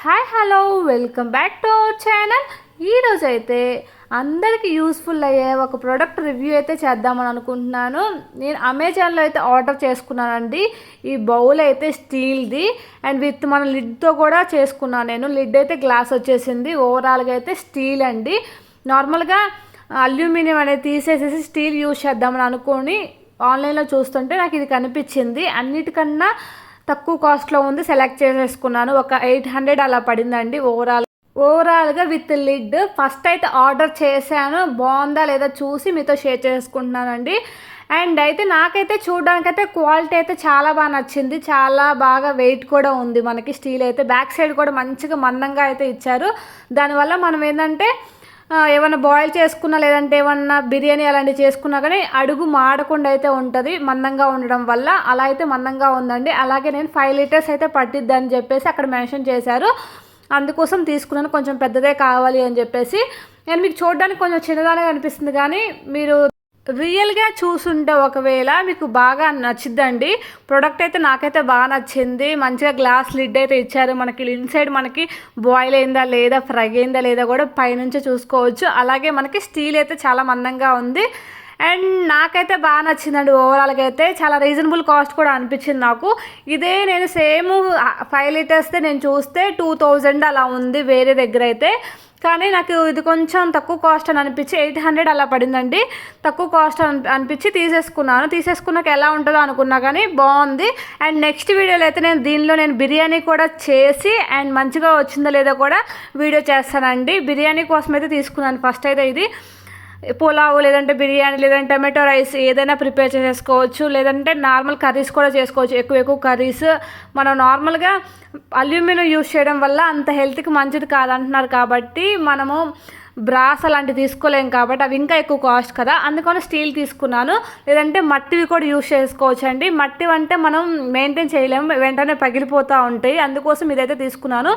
Hi hello welcome back to our channel. ఈరోజు అయితే అందరికీ యూస్ఫుల్ అయ్యే ఒక ప్రోడక్ట్ రివ్యూ అయితే చేద్దామని అనుకుంటున్నాను. నేను అమెజాన్లో అయితే ఆర్డర్ చేసుకున్నానండి. ఈ బౌల్ అయితే స్టీల్ది. అండ్ విత్ మన లిడ్తో కూడా చేసుకున్నాను నేను. లిడ్ అయితే గ్లాస్ వచ్చేసింది. ఓవరాల్గా అయితే స్టీల్ అండి. నార్మల్గా అల్యూమినియం అనేది తీసేసేసి స్టీల్ యూజ్ చేద్దామని అనుకొని ఆన్లైన్లో చూస్తుంటే నాకు ఇది కనిపించింది. అన్నిటికన్నా తక్కువ కాస్ట్లో ఉంది సెలెక్ట్ చేసేసుకున్నాను. ఒక ఎయిట్ హండ్రెడ్ అలా పడిందండి ఓవరాల్ ఓవరాల్గా విత్ లిడ్ ఫస్ట్ అయితే ఆర్డర్ చేశాను. బాగుందా లేదా చూసి మీతో షేర్ చేసుకుంటున్నానండి. అండ్ అయితే నాకైతే చూడడానికైతే క్వాలిటీ అయితే చాలా బాగా నచ్చింది. చాలా బాగా వెయిట్ కూడా ఉంది మనకి. స్టీల్ అయితే బ్యాక్ సైడ్ కూడా మంచిగా మందంగా అయితే ఇచ్చారు. దానివల్ల మనం ఏంటంటే ఏమన్నా బాయిల్ చేసుకున్నా లేదంటే ఏమన్నా బిర్యానీ అలాంటివి చేసుకున్నా కానీ అడుగు మాడకుండా అయితే ఉంటుంది మందంగా ఉండడం వల్ల. అలా అయితే మందంగా ఉందండి. అలాగే నేను ఫైవ్ లీటర్స్ అయితే పట్టిద్ది అని చెప్పేసి అక్కడ మెన్షన్ చేశారు. అందుకోసం తీసుకున్నాను. కొంచెం పెద్దదే కావాలి అని చెప్పేసి. నేను మీకు చూడడానికి కొంచెం చిన్నదానే అనిపిస్తుంది కానీ మీరు రియల్గా చూసుంటే ఒకవేళ మీకు బాగా నచ్చిద్దండి. ప్రోడక్ట్ అయితే నాకైతే బాగా నచ్చింది. మంచిగా గ్లాస్ లిడ్ అయితే ఇచ్చారు. మనకి ఇన్సైడ్ మనకి బాయిల్ అయిందా లేదా ఫ్రై అయిందా లేదా కూడా పైనుంచే చూసుకోవచ్చు. అలాగే మనకి స్టీల్ అయితే చాలా మందంగా ఉంది. అండ్ నాకైతే బాగా నచ్చిందండి ఓవరాల్గా అయితే. చాలా రీజనబుల్ కాస్ట్ కూడా అనిపించింది నాకు. ఇదే నేను సేమ్ ఫైవ్ లీటర్స్దే నేను చూస్తే టూ థౌజండ్ అలా ఉంది వేరే దగ్గర అయితే. కానీ నాకు ఇది కొంచెం తక్కువ కాస్ట్ అని అనిపించి ఎయిట్ హండ్రెడ్ అలా పడిందండి. తక్కువ కాస్ట్ అని అనిపించి తీసేసుకున్నాను. తీసేసుకున్నాక ఎలా ఉంటుందో అనుకున్నా కానీ బాగుంది. అండ్ నెక్స్ట్ వీడియోలో అయితే నేను దీనిలో నేను బిర్యానీ కూడా చేసి అండ్ మంచిగా వచ్చిందో లేదో కూడా వీడియో చేస్తానండి. బిర్యానీ కోసం అయితే తీసుకున్నాను. ఫస్ట్ అయితే ఇది. పులావ్ లేదంటే బిర్యానీ లేదంటే టమాటో రైస్ ఏదైనా ప్రిపేర్ చేసేసుకోవచ్చు. లేదంటే నార్మల్ కర్రీస్ కూడా చేసుకోవచ్చు. ఎక్కువ ఎక్కువ కర్రీస్ మనం నార్మల్గా అల్యూమినియం యూస్ చేయడం వల్ల అంత హెల్త్కి మంచిది కాదంటున్నారు కాబట్టి మనము బ్రాస్ అలాంటివి తీసుకోలేం కాబట్టి అవి ఇంకా ఎక్కువ కాస్ట్ కదా. అందుకని స్టీల్ తీసుకున్నాను. లేదంటే మట్టివి కూడా యూస్ చేసుకోవచ్చు అండి మట్టి అంటే మనం మెయింటైన్ చేయలేము వెంటనే పగిలిపోతూ ఉంటాయి. అందుకోసం ఇదైతే తీసుకున్నాను.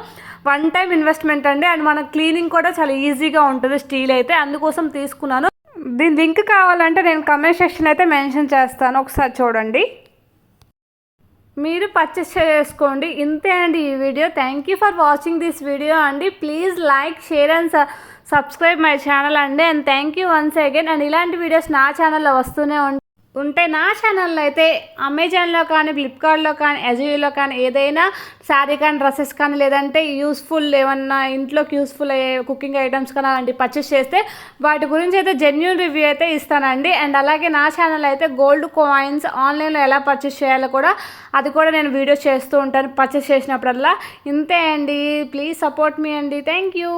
వన్ టైం ఇన్వెస్ట్మెంట్ అండి. అండ్ మన క్లీనింగ్ కూడా చాలా ఈజీగా ఉంటుంది స్టీల్ అయితే. అందుకోసం తీసుకున్నాను. దీని లింక్ కావాలంటే నేను కమెంట్ సెక్షన్ అయితే మెన్షన్ చేస్తాను. ఒకసారి చూడండి. మీరు పర్చేస్ చేసుకోండి. ఇంతే అండి ఈ video. Thank you for watching this video అండి. Please like share and subscribe my channel అండి. And thank you once again and ఇలాంటి వీడియోస్ నా ఛానల్లో వస్తూనే ఉంటాయి ఉంటే నా ఛానల్లో అయితే అమెజాన్లో కానీ ఫ్లిప్కార్ట్లో కానీ ఎజియోలో కానీ ఏదైనా శారీ కానీ డ్రెస్సెస్ కానీ లేదంటే యూస్ఫుల్ ఏమన్నా ఇంట్లోకి యూస్ఫుల్ అయ్యే కుకింగ్ ఐటమ్స్ కానీ అలాంటివి పర్చేస్ చేస్తే వాటి గురించి అయితే జెన్యున్ రివ్యూ అయితే ఇస్తానండి. అండ్ అలాగే నా ఛానల్ అయితే గోల్డ్ కాయిన్స్ ఆన్లైన్లో ఎలా పర్చేస్ చేయాలో కూడా అది కూడా నేను వీడియోస్ చేస్తూ ఉంటాను. పర్చేస్ చేసినప్పుడల్లా. ఇంతే అండి. ప్లీజ్ సపోర్ట్ మీ అండి. Thank you